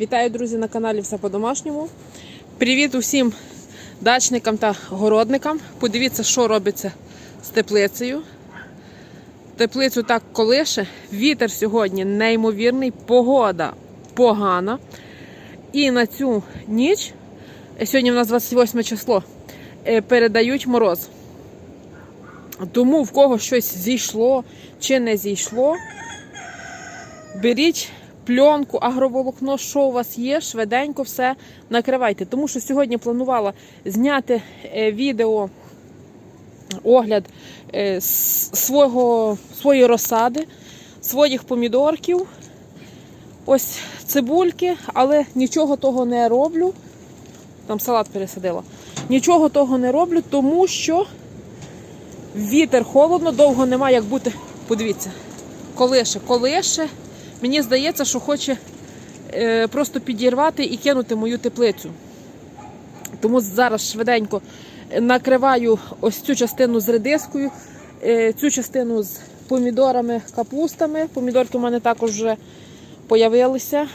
Вітаю, друзі, на каналі Все по-домашньому. Привіт усім дачникам та городникам. Подивіться, що робиться з теплицею. Теплицю так колише. Вітер сьогодні неймовірний, погода погана. І на цю ніч, е, сьогодні в нас 28 число, е, передають мороз. Тому в кого щось зійшло чи не зійшло, беріть пленку, агроволокно, що у вас є, швиденько все накривайте. Тому що сьогодні планувала зняти е, відео огляд е, свого, своєї розсади, своїх помідорків, ось цибульки, але нічого того не роблю. Там салат пересадила. Нічого того не роблю, тому що вітер холодно, довго нема як бути. Подивіться, колише, колише. Мені здається, що хоче е, просто підірвати і кинути мою теплицю. Тому зараз швиденько накриваю ось цю частину з редискою, е, цю частину з помідорами, капустами. Помідорки в мене також вже появилися.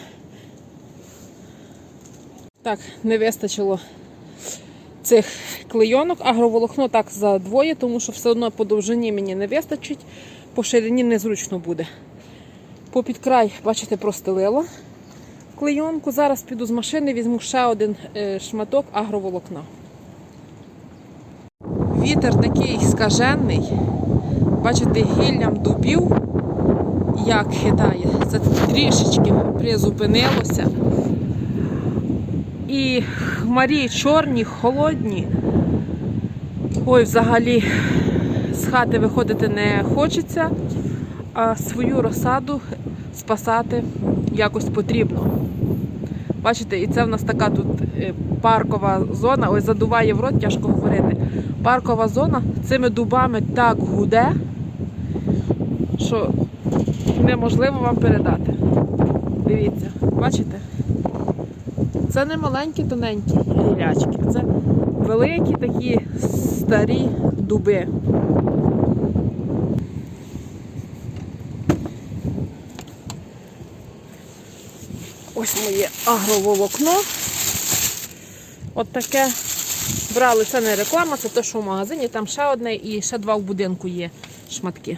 Так, не вистачило цих клейонок. Агроволокно так за двоє, тому що все одно по довжині мені не вистачить, по ширині незручно буде. Попід край, бачите, простелила клейонку. Зараз піду з машини, візьму ще один е, шматок агроволокна. Вітер такий скажений. Бачите, гіллям дубів, як хитає. Це трішечки призупинилося. І хмарі чорні, холодні. Ой, взагалі з хати виходити не хочеться, свою розсаду спасати якось потрібно. Бачите, і це в нас така тут е, паркова зона. Ось задуває в рот, тяжко говорити. Паркова зона цими дубами так гуде, що неможливо вам передати. Дивіться, бачите? Це не маленькі тоненькі гілячки, це великі такі старі дуби. Ось моє агроволокно. От таке. Брали, це не реклама, це те, що в магазині, там ще одне і ще два в будинку є шматки.